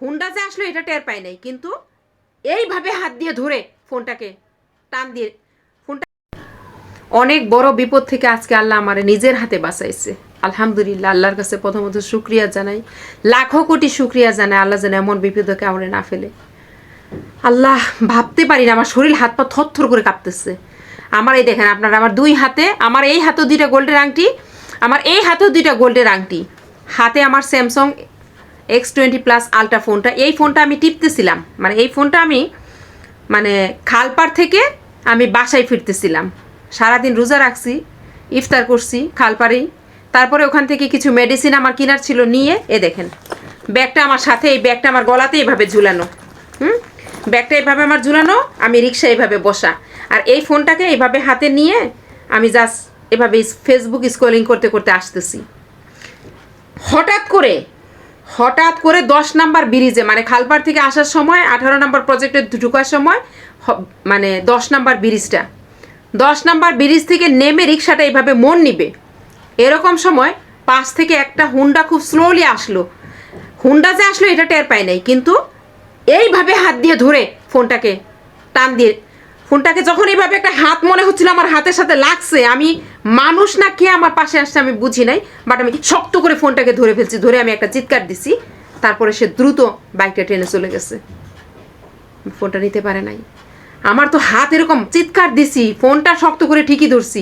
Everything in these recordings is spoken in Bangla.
হুন্ডা যে আসলো, এটা টের পাই নাই। কিন্তু এইভাবে হাত দিয়ে ধরে ফোনটাকে টান দিয়ে ফোনটা অনেক বড় বিপদ থেকে আজকে আল্লাহ আমার নিজের হাতে বাঁচাইছে। আলহামদুলিল্লাহ, আল্লাহর কাছে প্রথমত শুক্রিয়া জানাই। লাখো কোটি শুক্রিয়া জানাই আল্লাহ যেন এমন বিপদকে আমরে না ফেলে। আল্লাহ, ভাবতে পারি না, আমার শরীর হাত পা থরথর করে কাঁপতেছে। আমার এই দেখেন, আপনারা আমার দুই হাতে, আমার এই হাতেও দুইটা গোল্ডের আংটি, আমার এই হাতেও দুইটা গোল্ডের আংটি। হাতে আমার Samsung X twenty plus ultra ফোনটা এই ফোনটা আমি টিপতেছিলাম। মানে এই ফোনটা আমি মানে খালপাড় থেকে আমি বাসায় ফিরতেছিলাম। সারাদিন রোজা রাখছি, ইফতার করছি খালপাড়েই। তারপরে ওখান থেকে কিছু মেডিসিন আমার কেনার ছিল নিয়ে, এ দেখেন, ব্যাগটা আমার সাথে, এই ব্যাগটা আমার গলাতে এভাবে ঝুলানো, হুম? ব্যাগটা এভাবে আমার ঝুলানো, আমি রিক্সা এভাবে বসা। আর এই ফোনটাকে এভাবে হাতে নিয়ে আমি জাস্ট এভাবে ফেসবুক স্ক্রলিং করতে করতে আসতেছি। হঠাৎ করে হঠাৎ করে দশ নাম্বার ব্রিজে মানে খালপাড় থেকে আসার সময়, আঠারো নাম্বার প্রজেক্টে ঢুকার সময় মানে দশ নাম্বার ব্রিজটা দশ নাম্বার ব্রিজ থেকে নেমে রিক্সাটা এইভাবে মন নিবে। এরকম সময় পাশ থেকে একটা হুন্ডা খুব স্লোলি আসলো। হুন্ডা যে আসলো, এটা টের পায় নাই। কিন্তু এইভাবে হাত দিয়ে ধরে ফোনটাকে টান দিয়ে ফোনটাকে যখন এইভাবে একটা হাত মনে হচ্ছিল আমার হাতের সাথে লাগছে, আমি মানুষ না কে আমার পাশে আসছে আমি বুঝি নাই বাট আমি শক্ত করে ফোনটাকে ধরে ফেলছি, ধরে আমি একটা চিৎকার দিছি, তারপরে সে দ্রুত বাইকটা টেনে চলে গেছে। ফোনটা নিতে পারে নাই। আমার তো হাত এরকম চিৎকার দিছি, ফোনটা শক্ত করে ঠিকই ধরছি,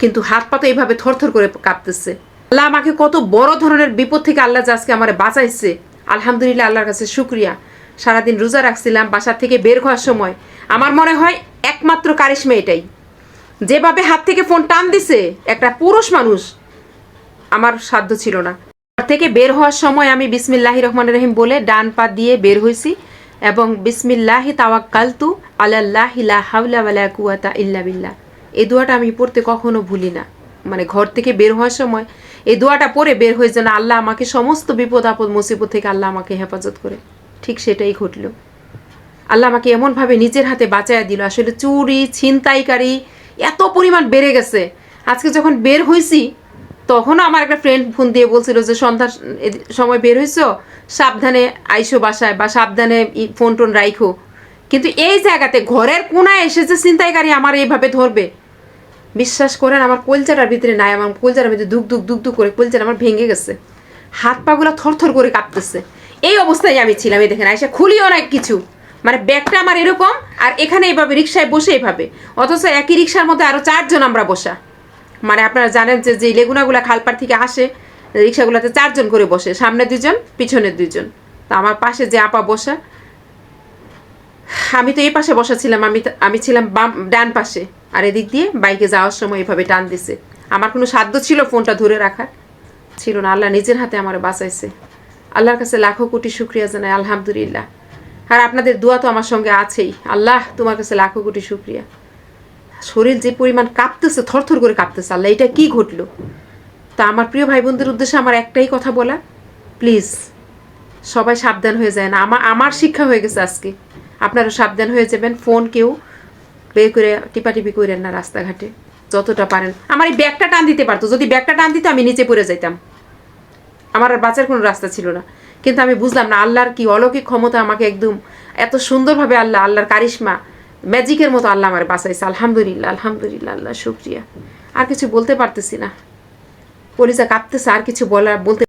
কিন্তু হাত পা তো এইভাবে থরথর করে কাঁপতেছে। আল্লাহ আমাকে কত বড় ধরনের বিপদ থেকে আল্লাহ যে আজকে আমার বাঁচাইছে, আলহামদুলিল্লাহ আল্লাহর কাছে শুক্রিয়া। সারাদিন রোজা রাখছিলাম বাসার থেকে বের হওয়ার সময়। আমার মনে হয় একমাত্র কারিশমা এটাই। যেভাবে হাত থেকে ফোন টান দিছে, একটা পুরুষ মানুষ, আমার সাধ্য ছিল না। থেকে বের হওয়ার সময় আমি বিসমিল্লাহি রহমান রহিম বলে ডান পা দিয়ে বের হয়েছি এবং বিসমিল্লাহি তাওয়াক্কালতু লা হাওলা ওয়ালা কুয়াতা ইল্লা বিল্লাহ। এই দোয়াটা আমি পড়তে কখনো ভুলি না। মানে ঘর থেকে বের হওয়ার সময় এই দোয়াটা পড়ে বের হয়ে যেন আল্লাহ আমাকে সমস্ত বিপদ আপদ, মুসিবত থেকে আল্লাহ আমাকে হেফাজত করে। ঠিক সেটাই ঘটলো। আল্লাহ আমাকে এমনভাবে নিজের হাতে বাঁচায় দিল। আসলে চুরি, ছিনতাইকারী এত পরিমাণ বেড়ে গেছে। আজকে যখন বের হয়েছি তখনও আমার একটা ফ্রেন্ড ফোন দিয়ে বলছিল যে, সন্ধ্যার সময় বের হয়েছ সাবধানে আইসো বাসায় বা সাবধানে ফোন টোন রাইখো। কিন্তু এই জায়গাতে ঘরের কোনায় এসে যে ছিনতাইকারী আমার এইভাবে ধরবে, বিশ্বাস করেন আমার কলচাটার ভিতরে নাই। আমার কলচাটার ভিতরে দুক দুক দুক দুক করে কলচার আমার ভেঙে গেছে। হাত পাগুলো থরথর করে কাঁপতেছে। এই অবস্থায় আমি ছিলাম, এই দেখেন আইসা খুলিও না কিছু। মানে ব্যাগটা আমার এরকম, আর এখানে এইভাবে রিক্সায় বসে এভাবে। অথচ একই রিক্সার মধ্যে আরও চারজন আমরা বসা। মানে আপনারা জানেন যে যে লেগুনাগুলা খালপাড় থেকে আসে, রিক্সাগুলোতে চারজন করে বসে, সামনে দুজন, পিছনে দুজন। তা আমার পাশে যে আপা বসা, আমি তো এই পাশে বসা ছিলাম, আমি আমি ছিলাম বাম, ডান পাশে। আর এদিক দিয়ে বাইকে যাওয়ার সময় এভাবে টান দিছে। আমার কোনো সাধ্য ছিল ফোনটা ধরে রাখার। ছিল না, আল্লাহ নিজের হাতে আমার বাঁচাইছে। আল্লাহর কাছে লাখো কোটি শুক্রিয়া জানাই, আলহামদুলিল্লাহ। আর আপনাদের দোয়া তো আমার সঙ্গে আছেই। আল্লাহ তোমার কাছে লাখো কোটি শুক্রিয়া। শরীর যে পরিমাণ কাঁপতেছে, থরথর করে কাঁপতেছে, আল্লাহ, এটা কি ঘটলো? তা আমার প্রিয় ভাই বোনদের উদ্দেশ্যে আমার একটাই কথা বলা প্লিজ সবাই সাবধান হয়ে যায় না। আমার আমার শিক্ষা হয়ে গেছে আজকে। আপনারা সাবধান হয়ে যাবেন, ফোন কেউ বের করে টিপাটিপি করেন না রাস্তাঘাটে, যতটা পারেন। আমার এই ব্যাগটা টান দিতে পারতো, যদি ব্যাগটা টান দিত আমি নিচে পড়ে যাইতাম। আমার বাঁচার কোনো রাস্তা ছিল না। কিন্তু আমি বুঝলাম না আল্লাহর কি অলৌকিক ক্ষমতা আমাকে একদম এত সুন্দরভাবে আল্লাহ, আল্লাহর কারিশমা, ম্যাজিকের মতো আল্লাহ আমার বাঁচাইছে। আলহামদুলিল্লাহ আলহামদুলিল্লাহ, আল্লাহ শুক্রিয়া। আর কিছু বলতে পারতেছি না। পুলিশে কাঁপতেছে, আর কিছু বলা বলতে